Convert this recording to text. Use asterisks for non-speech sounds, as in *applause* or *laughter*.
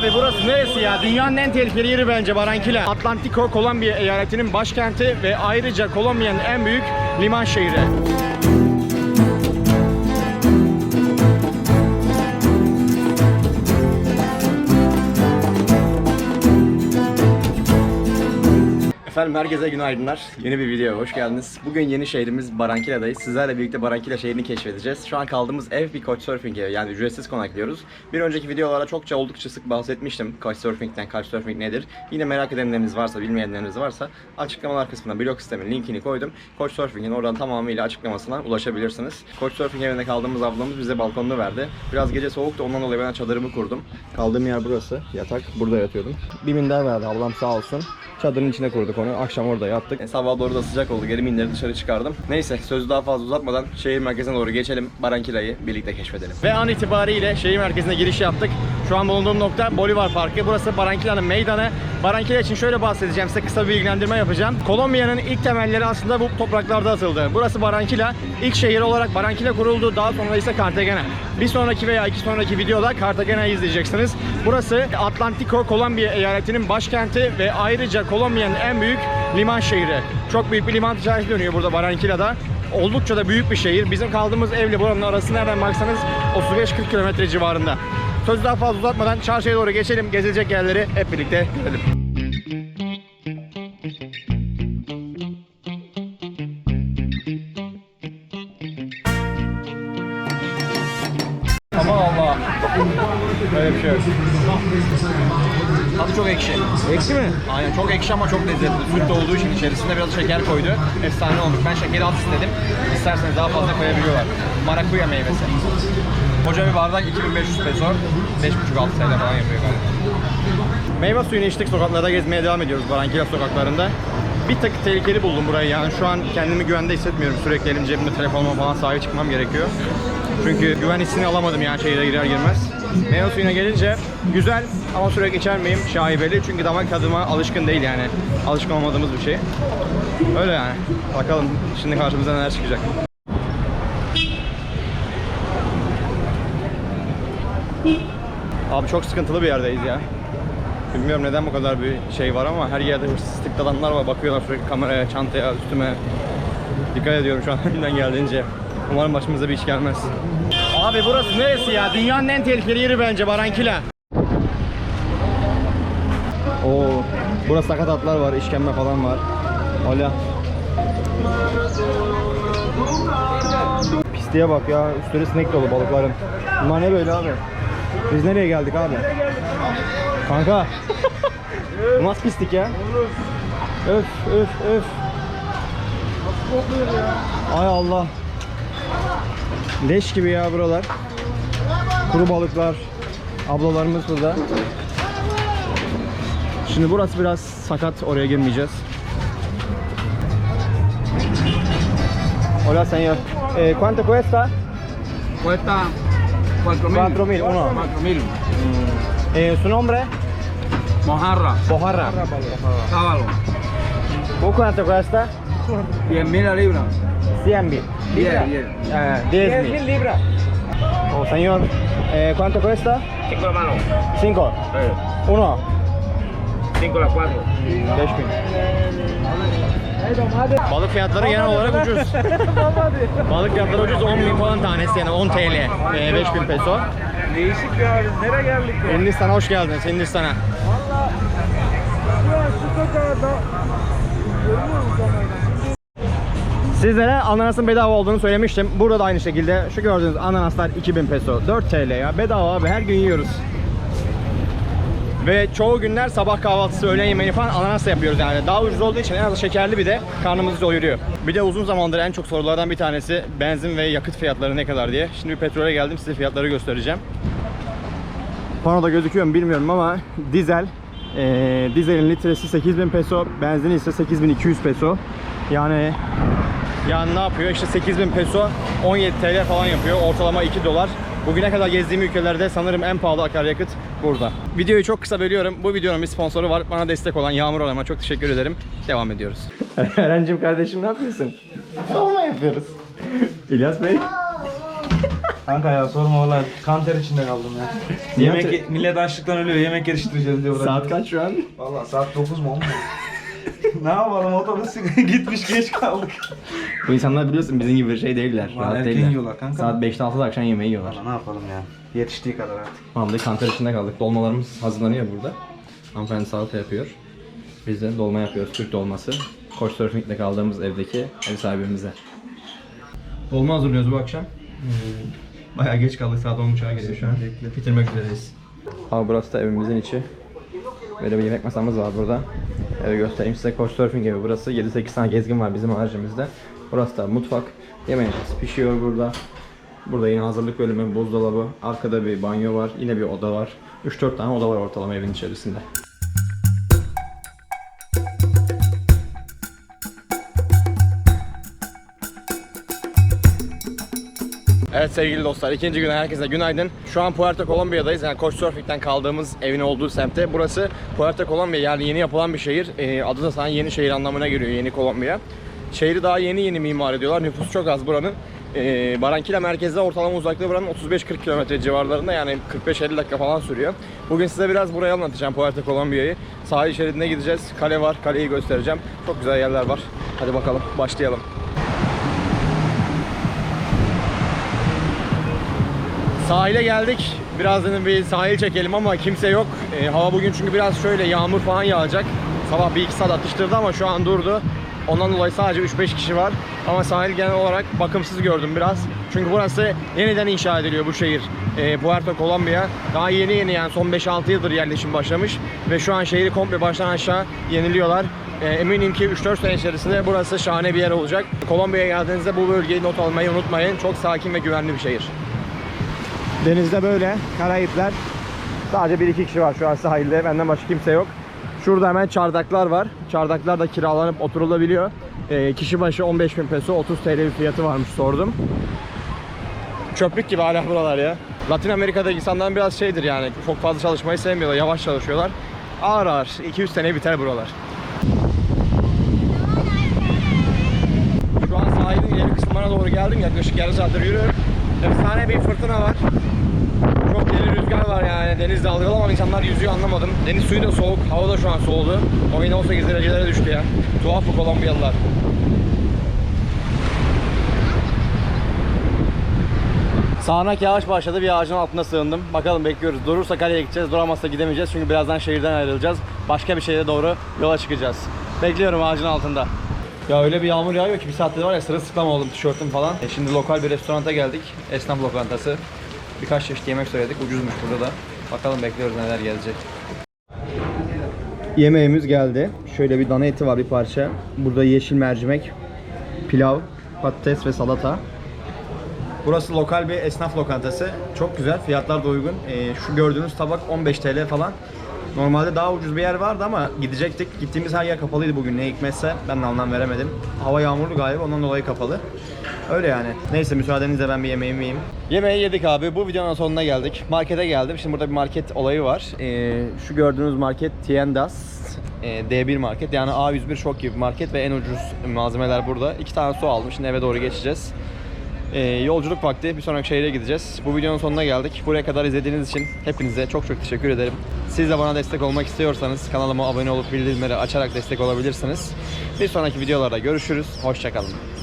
Abi burası neresi ya? Dünyanın en tehlikeli yeri bence Barranquilla. Atlantico, Kolombiya eyaletinin başkenti ve ayrıca Kolombiya'nın en büyük liman şehri. Efendim herkese günaydınlar. Yeni bir videoya hoş geldiniz. Bugün yeni şehrimiz Barranquilla'dayız. Sizlerle birlikte Barranquilla şehrini keşfedeceğiz. Şu an kaldığımız ev bir Couchsurfing evi yani ücretsiz konaklıyoruz. Bir önceki videolarda çokça oldukça sık bahsetmiştim Couchsurfing'den, Couchsurfing nedir. Yine merak edenleriniz varsa, bilmeyenleriniz varsa açıklamalar kısmına blog sistemin linkini koydum. Couchsurfing'in oradan tamamıyla açıklamasına ulaşabilirsiniz. Couchsurfing evinde kaldığımız ablamız bize balkonunu verdi. Biraz gece soğuktu ondan dolayı ben çadırımı kurdum. Kaldığım yer burası. Yatak. Burada yatıyordum. Bir minder verdi ablam sağ olsun. Çadırın içine kurduk onu. Akşam orada yattık. E, sabah doğru da sıcak oldu. Geri minleri dışarı çıkardım. Neyse sözü daha fazla uzatmadan şehir merkezine doğru geçelim. Barranquilla'yı birlikte keşfedelim. Ve an itibariyle şehir merkezine giriş yaptık. Şu an bulunduğum nokta Bolivar Parkı. Burası Barranquilla'nın meydanı. Barranquilla için şöyle bahsedeceğim. Size kısa bir bilgilendirme yapacağım. Kolombiya'nın ilk temelleri aslında bu topraklarda atıldı. Burası Barranquilla. İlk şehir olarak Barranquilla kuruldu. Daha sonra ise Cartagena. Bir sonraki veya iki sonraki videoda Cartagena'yı izleyeceksiniz. Burası Atlantico, Kolombiya eyaletinin başkenti ve ayrıca Kolombiya'nın en büyük liman şehri. Çok büyük bir liman ticareti dönüyor burada Barranquilla'da. Oldukça da büyük bir şehir. Bizim kaldığımız evle buranın arası nereden baksanız 35-40 kilometre civarında. Sözü daha fazla uzatmadan çarşıya doğru geçelim. Gezilecek yerleri hep birlikte görelim. Aman Allah. Böyle bir şey yok. Tadı çok ekşi. Ekşi mi? Aynen çok ekşi ama çok lezzetli. Süt de olduğu için içerisinde biraz şeker koydu. Efsane olmuş. Ben şekeri az istedim. İsterseniz daha fazla koyabiliyorlar. Marakuya meyvesi. Koca bir bardak 2500 peso. 5,5-6 TL falan yapıyor galiba. Meyve suyunu içtik sokaklarda gezmeye devam ediyoruz Barranquilla sokaklarında. Bir tık tehlikeli buldum burayı yani şu an kendimi güvende hissetmiyorum. Sürekli elim cebimde telefonuma falan sahip çıkmam gerekiyor. Çünkü güven hissini alamadım yani şehire girer girmez. Meyve suyuna gelince güzel ama sürekli içer miyim şaibeli çünkü damak tadıma alışkın değil yani. Alışkın olmadığımız bir şey. Öyle yani. Bakalım şimdi karşımıza neler çıkacak. Abi çok sıkıntılı bir yerdeyiz ya. Bilmiyorum neden bu kadar bir şey var ama her yerde hırsız tipli adamlar var. Bakıyorlar sürekli kameraya, çantaya, üstüme. Dikkat ediyorum şu an *laughs* elimden geldiğince. Umarım başımıza bir iş gelmez. Abi burası neresi ya? Dünyanın en tehlikeli yeri bence Barranquilla. Oo, burada sakat atlar var, işkembe falan var. Hala. Pisliğe bak ya, üstleri sinek dolu balıkların. Bunlar ne böyle abi? Biz nereye geldik abi? Kanka. *laughs* Bu nasıl pislik ya? Öf öf öf. Ay Allah. Leş gibi ya buralar. Kuru balıklar. Ablalarımız burada. Şimdi burası biraz sakat. Oraya girmeyeceğiz. Hola señor. Eh, ¿Cuánto cuesta? Cuesta 4.000. 4.000, uno. 4.000. Eh, ¿Su nombre? Mojarra. Bojarra. Sábalo. ¿Bu cuánto cuesta? 10.000 la libra. 100 mil. Libra. Diez, Eh, 10 mil libras. Oh, señor, eh, ¿cuánto cuesta? 5 la mano. 5. Uno. 5 la 4. 5 bin. Balık fiyatları genel olarak ucuz. *laughs* Balık fiyatları ucuz 10 bin falan tanesi yani 10 TL. E, 5 bin peso. Değişik ya biz nereye geldik ya? Hindistan'a hoş geldiniz Hindistan'a. Valla şu Sizlere ananasın bedava olduğunu söylemiştim. Burada da aynı şekilde şu gördüğünüz ananaslar 2000 peso. 4 TL ya. Bedava abi her gün yiyoruz. Ve çoğu günler sabah kahvaltısı, öğlen yemeği falan ananasla yapıyoruz yani. Daha ucuz olduğu için en az şekerli bir de karnımızı doyuruyor. Bir de uzun zamandır en çok sorulardan bir tanesi benzin ve yakıt fiyatları ne kadar diye. Şimdi bir petrole geldim size fiyatları göstereceğim. Panoda gözüküyor mu bilmiyorum ama dizel eee dizelin litresi 8000 peso, benzini ise 8200 peso. Yani yani ne yapıyor? İşte 8000 peso 17 TL falan yapıyor. Ortalama 2 dolar. Bugüne kadar gezdiğim ülkelerde sanırım en pahalı akaryakıt burada. Videoyu çok kısa bölüyorum. Bu videonun bir sponsoru var. Bana destek olan Yağmur Hanım'a çok teşekkür ederim. Devam ediyoruz. *laughs* Eren'cim kardeşim ne yapıyorsun? Savunma yapıyoruz. İlyas Bey. *laughs* Kanka ya sorma valla kan ter içinde kaldım ya. Yemek millet açlıktan ölüyor yemek yetiştireceğiz diye Saat kaç şu an? Valla saat 9 mu 10 mu? *laughs* ne yapalım otobüs gitmiş geç kaldık. Bu insanlar biliyorsun bizim gibi şey değiller. Ulan rahat erken değiller. yiyorlar kanka. Saat 5'te 6'da akşam yemeği yiyorlar. Valla ne yapalım ya. Yetiştiği kadar artık. Vallahi kanter içinde kaldık. Dolmalarımız hazırlanıyor burada. Hanımefendi salata yapıyor. Biz de dolma yapıyoruz. Türk dolması. Couchsurfing'de kaldığımız evdeki ev sahibimize. Dolma hazırlıyoruz bu akşam. Bayağı geç kaldık. Saat 10.30'a geliyor şu an. Bitirmek üzereyiz. Abi burası da evimizin içi. Böyle bir yemek masamız var burada. Evi göstereyim size. Couchsurfing evi burası. 7-8 tane gezgin var bizim haricimizde. Burası da mutfak. Yemeğimiz pişiyor burada. Burada yine hazırlık bölümü, buzdolabı, arkada bir banyo var, yine bir oda var. 3-4 tane oda var ortalama evin içerisinde. Evet sevgili dostlar ikinci güne herkese günaydın. Şu an Puerto Colombia'dayız. Yani Couchsurfing'den kaldığımız evin olduğu semtte. Burası Puerto Colombia yani yeni yapılan bir şehir. Ee, adı da sana yeni şehir anlamına geliyor Yeni Kolombiya. Şehri daha yeni yeni mimar ediyorlar. Nüfus çok az buranın. Ee, Barranquilla merkezde ortalama uzaklığı buranın 35-40 kilometre civarlarında yani 45-50 dakika falan sürüyor. Bugün size biraz burayı anlatacağım Puerto Colombia'yı. Sahil şeridine gideceğiz. Kale var. Kaleyi göstereceğim. Çok güzel yerler var. Hadi bakalım başlayalım. Sahile geldik. Biraz dedim bir sahil çekelim ama kimse yok. Ee, hava bugün çünkü biraz şöyle yağmur falan yağacak. Sabah bir iki saat atıştırdı ama şu an durdu. Ondan dolayı sadece 3-5 kişi var. Ama sahil genel olarak bakımsız gördüm biraz. Çünkü burası yeniden inşa ediliyor bu şehir. Ee, Puerto Colombia. Daha yeni yeni yani son 5-6 yıldır yerleşim başlamış. Ve şu an şehri komple baştan aşağı yeniliyorlar. Ee, eminim ki 3-4 sene içerisinde burası şahane bir yer olacak. Kolombiya'ya geldiğinizde bu bölgeyi not almayı unutmayın. Çok sakin ve güvenli bir şehir. Denizde böyle Karayipler. Sadece bir iki kişi var şu an sahilde. Benden başka kimse yok. Şurada hemen çardaklar var. Çardaklar da kiralanıp oturulabiliyor. Ee, kişi başı 15 bin peso, 30 TL bir fiyatı varmış sordum. Çöplük gibi hala buralar ya. Latin Amerika'da insanlar biraz şeydir yani çok fazla çalışmayı sevmiyorlar, yavaş çalışıyorlar. Ağır ağır 200 sene biter buralar. Şu an sahilin ileri kısımlarına doğru geldim. Yaklaşık yarım saattir yürüyorum. Efsane bir fırtına var. Çok deli rüzgar var yani. Deniz dalgalı ama insanlar yüzüyor anlamadım. Deniz suyu da soğuk. Hava da şu an soğudu. 17-18 derecelere düştü ya. Tuhaf bu Kolombiyalılar. Sağanak yağış başladı. Bir ağacın altına sığındım. Bakalım bekliyoruz. Durursa kaleye gideceğiz. Duramazsa gidemeyeceğiz. Çünkü birazdan şehirden ayrılacağız. Başka bir şehre doğru yola çıkacağız. Bekliyorum ağacın altında. Ya öyle bir yağmur yağıyor ki bir saatte var ya sırılsıklam oldum tişörtüm falan. E şimdi lokal bir restoranta geldik. Esnaf lokantası. Birkaç çeşit yemek söyledik. Ucuzmuş burada da. Bakalım bekliyoruz neler gelecek. Yemeğimiz geldi. Şöyle bir dana eti var bir parça. Burada yeşil mercimek, pilav, patates ve salata. Burası lokal bir esnaf lokantası. Çok güzel, fiyatlar da uygun. Ee, şu gördüğünüz tabak 15 TL falan. Normalde daha ucuz bir yer vardı ama gidecektik. Gittiğimiz her yer kapalıydı bugün ne hikmetse. Ben de anlam veremedim. Hava yağmurlu galiba ondan dolayı kapalı. Öyle yani. Neyse müsaadenizle ben bir yemeğimi yiyeyim. Yemeği yedik abi. Bu videonun sonuna geldik. Markete geldim. Şimdi burada bir market olayı var. Ee, şu gördüğünüz market Tiendas. Ee, D1 market. Yani A101 şok gibi bir market ve en ucuz malzemeler burada. İki tane su aldım. Şimdi eve doğru geçeceğiz. Ee, yolculuk vakti. Bir sonraki şehre gideceğiz. Bu videonun sonuna geldik. Buraya kadar izlediğiniz için hepinize çok çok teşekkür ederim. Siz de bana destek olmak istiyorsanız kanalıma abone olup bildirimleri açarak destek olabilirsiniz. Bir sonraki videolarda görüşürüz. Hoşçakalın.